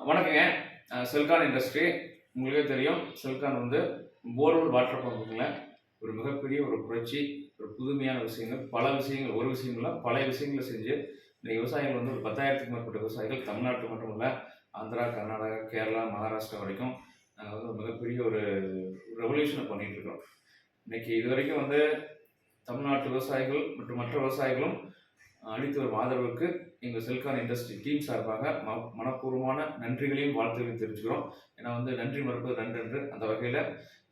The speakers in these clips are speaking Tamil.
வணக்கங்க. செல்கான் இண்டஸ்ட்ரி உங்களுக்கே தெரியும் செல்கான் வந்து போர்வெல் வாட்டர் பம்புங்கள ஒரு மிகப்பெரிய ஒரு புரட்சி ஒரு புதுமையான விஷயங்கள் பல விஷயங்கள் ஒரு விஷயங்கள பல விஷயங்களை செஞ்சு இந்த விவசாயிகள் வந்து ஒரு பத்தாயிரத்துக்கு மேற்பட்ட விவசாயிகள் தமிழ்நாட்டு மட்டும் இல்லை ஆந்திரா கர்நாடகா கேரளா மகாராஷ்டிரா வரைக்கும் நாங்கள் வந்து மிகப்பெரிய ஒரு ரெவல்யூஷனை பண்ணிகிட்ருக்கோம் இன்றைக்கி இது வரைக்கும் வந்து தமிழ்நாட்டு விவசாயிகள் மற்றும் மற்ற விவசாயிகளும் அளித்து வரும் ஆதரவுக்கு எங்கள் செல்கான் இண்டஸ்ட்ரி டீம் சார்பாக ம மனப்பூர்வமான நன்றிகளையும் வாழ்த்துகளையும் தெரிவிச்சுக்கிறோம். ஏன்னா வந்து நன்றி மறுப்பது நன்றென்று. அந்த வகையில்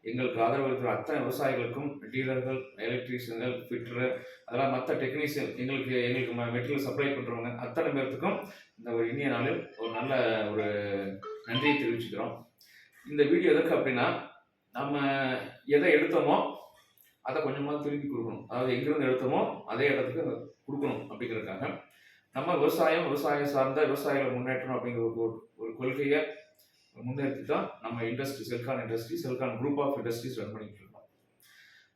எங்களுக்கு ஆதரவு இருக்கிற அத்தனை விவசாயிகளுக்கும் டீலர்கள் எலக்ட்ரீஷியன்கள் ஃபிட்டரு அதெல்லாம் மற்ற டெக்னீஷியன் எங்களுக்கு எங்களுக்கு மெட்டீரியல் சப்ளை பண்ணுறவங்க அத்தனை பேர்த்துக்கும் இந்த ஒரு இனிய நாளில் ஒரு நல்ல ஒரு நன்றியை தெரிவிச்சுக்கிறோம். இந்த வீடியோ எதுக்கு அப்படின்னா நம்ம எதை எடுத்தோமோ அதை கொஞ்சமாக திருப்பி கொடுக்கணும். அதாவது எங்கிருந்து எடுத்தோமோ அதே இடத்துக்கு அதை கொடுக்கணும் அப்படிங்கிறதுக்காக நம்ம விவசாயம் விவசாயம் சார்ந்த விவசாயிகளை முன்னேற்றணும் அப்படிங்கிற ஒரு ஒரு கொள்கையை முன்னேற்றி தான் நம்ம industry Celkon industry Celkon group of industries run பண்ணிட்டு இருக்கோம்.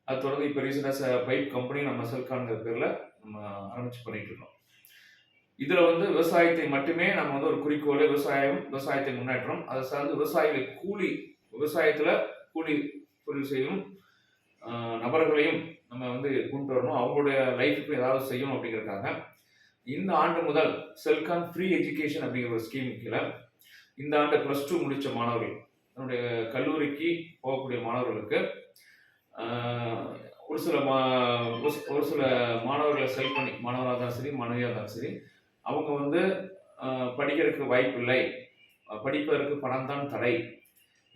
அது தொடர்ந்து இப்போ ரீசெண்டாக பைப் கம்பெனி நம்ம செல்கான்கிற பேரில் நம்ம ஆரம்பிச்சு பண்ணிட்டு இருக்கோம். இதில் வந்து விவசாயத்தை மட்டுமே நம்ம வந்து ஒரு குறிக்கோள் விவசாயம் விவசாயத்தை முன்னேற்றம் அதை சார்ந்து விவசாயிகளை கூலி விவசாயத்தில் கூலி தொழில் செய்யும் நபர்களையும் நம்ம வந்து கொண்டு வரணும். அவங்களுடைய லைஃபுக்கு ஏதாவது செய்யணும் அப்படிங்கிறதுக்காக இந்த ஆண்டு முதல் செல்கான் ஃப்ரீ எஜுகேஷன் அப்படிங்கிற ஒரு ஸ்கீம் கீழே இந்த ஆண்டு ப்ளஸ் டூ முடித்த மாணவர்கள் தன்னுடைய கல்லூரிக்கு போகக்கூடிய மாணவர்களுக்கு ஒரு சில மா ஒரு ஒரு சில மாணவர்களை செல் பண்ணி மாணவராக இருந்தாலும் சரி மாணவியாக இருந்தாலும் சரி அவங்க வந்து படிக்கிறதுக்கு வாய்ப்பு இல்லை. படிப்பதற்கு பணம் தான் தடை.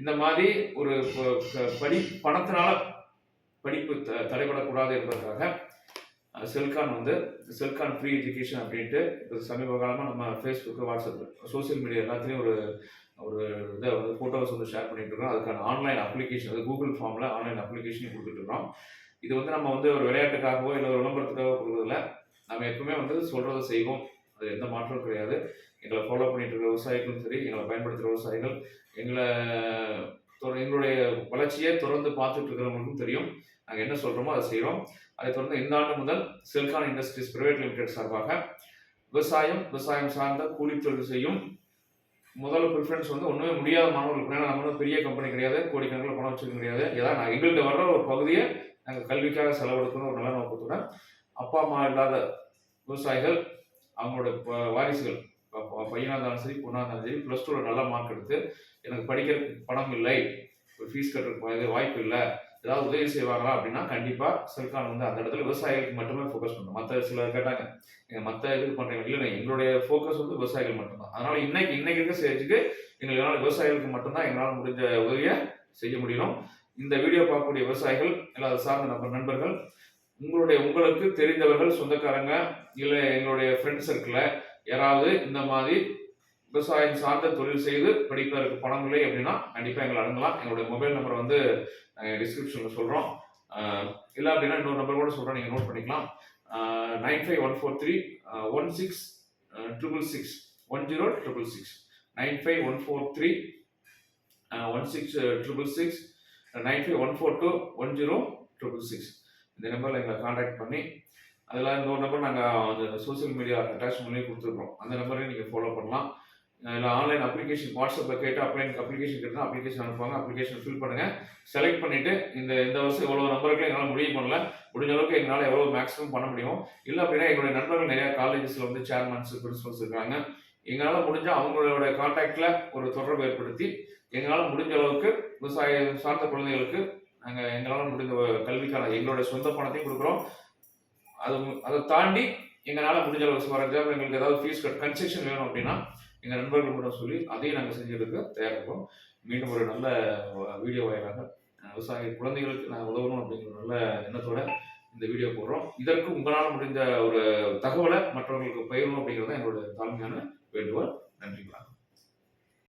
இந்த மாதிரி ஒரு படி பணத்தினால படிப்பு த தடைபடக்கூடாது என்பதற்காக செல்கான் வந்து செல்கான் ஃப்ரீ எஜுகேஷன் அப்படின்ட்டு இப்போ சமீப காலமாக நம்ம ஃபேஸ்புக்கு வாட்ஸ்அப் சோஷியல் மீடியா எல்லாத்துலேயும் ஒரு ஒரு இதை வந்து ஃபோட்டோஸ் வந்து ஷேர் பண்ணிட்டு இருக்கோம். அதுக்கான ஆன்லைன் அப்ளிகேஷன் அது கூகுள் ஃபார்மில் ஆன்லைன் அப்ளிகேஷனையும் கொடுத்துட்ருக்கோம் இது வந்து நம்ம வந்து ஒரு விளையாட்டுக்காகவோ இல்லை ஒரு விளம்பரத்துக்காகவோ கொடுக்குறதில்ல. நம்ம எப்பவுமே வந்து சொல்கிறத செய்வோம். அது எந்த மாற்றமும் கிடையாது. எங்களை ஃபாலோ பண்ணிட்டு இருக்கிற விவசாயிகளும் சரி எங்களை பயன்படுத்துகிற விவசாயிகள் எங்களை தொ- எங்களுடைய வளர்ச்சியை தொடர்ந்து பார்த்துட்டு இருக்கிறவங்களுக்கும் தெரியும். நாங்கள் என்ன சொல்கிறோமோ அதை செய்கிறோம் அதை தொடர்ந்து இந்த ஆண்டு முதல் சில்கான் இண்டஸ்ட்ரீஸ் பிரைவேட் லிமிடெட் சார்பாக விவசாயம் விவசாயம் சார்ந்த கூலி தொழில் செய்யும் முதல்ல ப்ரிஃபரன்ஸ் வந்து ஒன்றுமே முடியாத மாணவர்களுக்கு ஏன்னா நம்ம பெரிய கம்பெனி கிடையாது கோடிக்கணக்கில் பணம் வச்சுக்க முடியாது. ஏதாவது நான் எங்கள்கிட்ட வர்ற ஒரு பகுதியை நாங்கள் கல்விக்காக செலவெடுக்கணும் ஒரு நல்ல நோக்கத்துடன் அப்பா அம்மா இல்லாத விவசாயிகள் அவங்களோட வாரிசுகள் ப- பையனாக இருந்தாலும் சரி பொண்ணாக இருந்தாலும் சரி ப்ளஸ் டூவில் நல்ல மார்க் எடுத்து எனக்கு படிக்கிறதுக்கு பணம் இல்லை ஒரு ஃபீஸ் கட்டுறதுக்கு வாய்ப்பு இல்லை ஏதாவது உதவி செய்வாங்களா அப்படின்னா கண்டிப்பாக செல்கான் வந்து அந்த இடத்துல விவசாயிகளுக்கு மட்டுமே ஃபோக்கஸ் பண்ணும் மற்ற சிலர் கேட்டாங்க நீங்கள் மற்ற இது பண்ணுறீங்க இல்லை எங்களுடைய ஃபோக்கஸ் வந்து விவசாயிகள் மட்டும்தான். அதனால் இன்னைக்கு இன்னைக்கு இருக்க ஸ்டேஜுக்கு எங்களால் விவசாயிகளுக்கு மட்டும்தான் எங்களால் முடிஞ்ச உதவியை செய்ய முடியும். இந்த வீடியோ பார்க்கக்கூடிய விவசாயிகள் இல்லை அதை சார்ந்த நம்ம நண்பர்கள் உங்களுடைய உங்களுக்கு தெரிந்தவர்கள் சொந்தக்காரங்க இல்லை எங்களுடைய ஃப்ரெண்ட் சர்க்கிளில் யாராவது இந்த மாதிரி விவசாயம் சார்ந்த தொழில் செய்து படிப்பதற்கு பணம் இல்லை அப்படின்னா கண்டிப்பாக எங்களை அணுகலாம். எங்களுடைய மொபைல் நம்பர் வந்து டிஸ்கிரிப்ஷனில் சொல்கிறோம் இல்லை அப்படின்னா இன்னொரு நம்பர் கூட சொல்கிறோம் நீங்கள் நோட் பண்ணிக்கலாம். Nine five one four three one six triple six one zero triple six nine five one four three one six triple six nine five one four two one zero triple six இந்த நம்பரில் எங்களை காண்டாக்ட் பண்ணி அதில் இன்னொரு நம்பர் நாங்கள் அந்த சோஷியல் மீடியா அட்டாச் பண்ணி கொடுத்துருக்கோம். அந்த நம்பரையும் நீங்கள் ஃபாலோ பண்ணலாம். இல்லை ஆன்லைன் அப்ளிகேஷன் வாட்ஸ்அப்பில் கேட்டு அப்ளைன் அப்ளிகேஷன் கேட்டால் அப்ளிகேஷன் அனுப்புவாங்க. அப்ளிகேஷன் ஃபில் பண்ணுங்கள் செலக்ட் பண்ணிவிட்டு இந்த இந்த வருஷம் எவ்வளோ நம்பருக்கு எங்களால் முடிவு பண்ணல. முடிஞ்ச அளவுக்கு எங்களால் எவ்வளோ மேக்ஸிமம் பண்ண முடியும். இல்லை அப்படின்னா எங்களுடைய நண்பர்கள் நிறையா காலேஜஸில் வந்து சேர்மன்ஸ் பிரின்சிபல்ஸ் இருக்காங்க. எங்களால் முடிஞ்சால் அவங்களோட காண்டாக்டில் ஒரு தொடர்பு ஏற்படுத்தி எங்களால் முடிஞ்ச அளவுக்கு விவசாயம் சார்ந்த குழந்தைகளுக்கு நாங்கள் எங்களால் முடிஞ்ச கல்விக்கான எங்களுடைய சொந்த பணத்தையும் கொடுக்குறோம். அது அதை தாண்டி எங்களால் முடிஞ்ச அளவுக்கு ஃபார் எக்ஸாம்பிள் எங்களுக்கு ஏதாவது ஃபீஸ் கட் கன்செஷன் வேணும் அப்படின்னா எங்கள் நண்பர்கள் கூட சொல்லி அதையும் நாங்கள் செஞ்சதுக்கு தயாரிப்போம். மீண்டும் ஒரு நல்ல வீடியோ வாயிலாக விவசாய குழந்தைகளுக்கு நான் உதவணும் அப்படிங்கிற நல்ல எண்ணத்தோட இந்த வீடியோ போடுறோம். இதற்கு உங்களால் முடிந்த ஒரு தகவலை மற்றவர்களுக்கு பயிரணும் அப்படிங்கிறது தான் என்னோட தாழ்மையான வேண்டுகோள். நன்றி வணக்கம்.